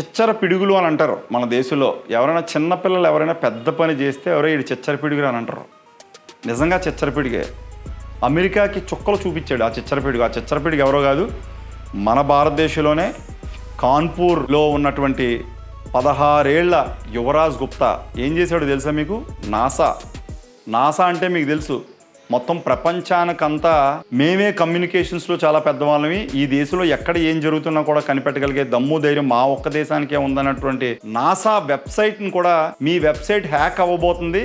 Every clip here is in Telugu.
చిచ్చర పిడుగులు అని అంటారు మన దేశంలో. ఎవరైనా చిన్నపిల్లలు ఎవరైనా పెద్ద పని చేస్తే ఎవరో ఈ చిచ్చర పిడుగులు అని అంటారు. నిజంగా చిచ్చర పిడిగే. అమెరికాకి చుక్కలు చూపించాడు ఆ చిచ్చర పిడుగు. ఆ చిచ్చర పిడుగు ఎవరో కాదు మన భారతదేశంలోనే కాన్పూర్లో ఉన్నటువంటి పదహారేళ్ళ యువరాజ్ గుప్తా. ఏం చేశాడో తెలుసా మీకు? నాసా. నాసా అంటే మీకు తెలుసు. మొత్తం ప్రపంచానికంతా మేమే కమ్యూనికేషన్స్లో చాలా పెద్దవాళ్ళమి. ఈ దేశంలో ఎక్కడ ఏం జరుగుతున్నా కూడా కనిపెట్టగలిగే దమ్ము ధైర్యం మా ఒక్క దేశానికే ఉందన్నటువంటి నాసా వెబ్సైట్ని కూడా మీ వెబ్సైట్ హ్యాక్ అవ్వబోతుంది.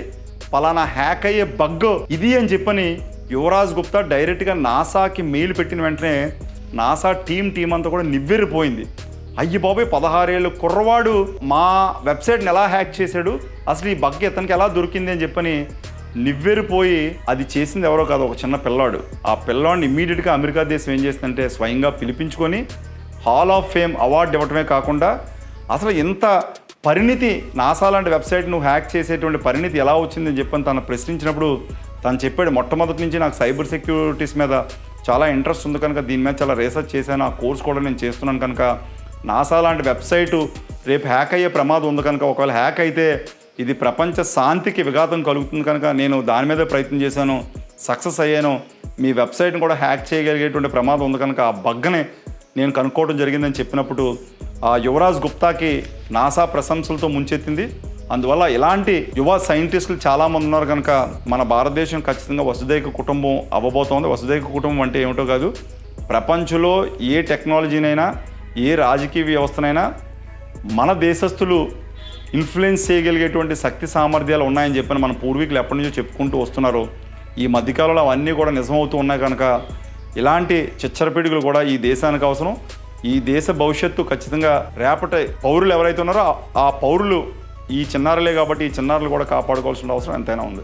పలానా హ్యాక్ అయ్యే బగ్ ఇది అని చెప్పని యువరాజ్ గుప్తా డైరెక్ట్గా నాసాకి మెయిల్ పెట్టిన వెంటనే నాసా టీం టీం అంతా కూడా నివ్వెరిపోయింది. అయ్యి బాబాయ్ పదహారేళ్ళు కుర్రవాడు మా వెబ్సైట్ని ఎలా హ్యాక్ చేశాడు? అసలు ఈ బగ్ ఇతనికి ఎలా దొరికింది అని చెప్పని నివ్వెరిపోయి అది చేసింది ఎవరో కాదు ఒక చిన్న పిల్లాడు. ఆ పిల్లాడిని ఇమీడియట్గా అమెరికా దేశం ఏం చేస్తుందంటే స్వయంగా పిలిపించుకొని హాల్ ఆఫ్ ఫేమ్ అవార్డు ఇవ్వటమే కాకుండా అసలు ఇంత పరిణితి నాసా లాంటి వెబ్సైట్ నువ్వు హ్యాక్ చేసేటువంటి పరిణితి ఎలా వచ్చిందని చెప్పని తను ప్రశ్నించినప్పుడు తను చెప్పాడు మొట్టమొదటి నుంచి నాకు సైబర్ సెక్యూరిటీస్ మీద చాలా ఇంట్రెస్ట్ ఉంది కనుక దీని మీద చాలా రీసెర్చ్ చేశాను ఆ కోర్స్ కూడా నేను చేస్తున్నాను కనుక నాసా లాంటి వెబ్సైటు రేపు హ్యాక్ అయ్యే ప్రమాదం ఉంది కనుక ఒకవేళ హ్యాక్ అయితే ఇది ప్రపంచ శాంతికి విఘాతం కలుగుతుంది కనుక నేను దాని మీద ప్రయత్నం చేశాను సక్సెస్ అయ్యాను. మీ వెబ్సైట్ని కూడా హ్యాక్ చేయగలిగేటువంటి ప్రమాదం ఉంది కనుక ఆ బగ్గనే నేను కనుక్కోవడం జరిగిందని చెప్పినప్పుడు ఆ యువరాజ్ గుప్తాకి నాసా ప్రశంసలతో ముంచెత్తింది. అందువల్ల ఇలాంటి యువ సైంటిస్టులు చాలామంది ఉన్నారు కనుక మన భారతదేశం ఖచ్చితంగా వసుదైక కుటుంబం అవ్వబోతోంది. వసుదైక కుటుంబం అంటే ఏమిటో కాదు ప్రపంచంలో ఏ టెక్నాలజీనైనా ఏ రాజకీయ వ్యవస్థనైనా మన దేశస్థులు ఇన్ఫ్లుయెన్స్ చేయగలిగేటువంటి శక్తి సామర్థ్యాలు ఉన్నాయని చెప్పని మన పూర్వీకులు ఎప్పటి నుంచో చెప్పుకుంటూ వస్తున్నారు. ఈ మధ్యకాలంలో అవన్నీ కూడా నిజమవుతూ ఉన్నాయి కనుక ఇలాంటి చిచ్చరపిడుగులు కూడా ఈ దేశానికి అవసరం. ఈ దేశ భవిష్యత్తు ఖచ్చితంగా రేపటి పౌరులు ఎవరైతే ఉన్నారో ఆ- పౌరులు ఈ చిన్నారులే కాబట్టి ఈ చిన్నారులు కూడా కాపాడుకోవాల్సిన అవసరం ఎంతైనా ఉంది.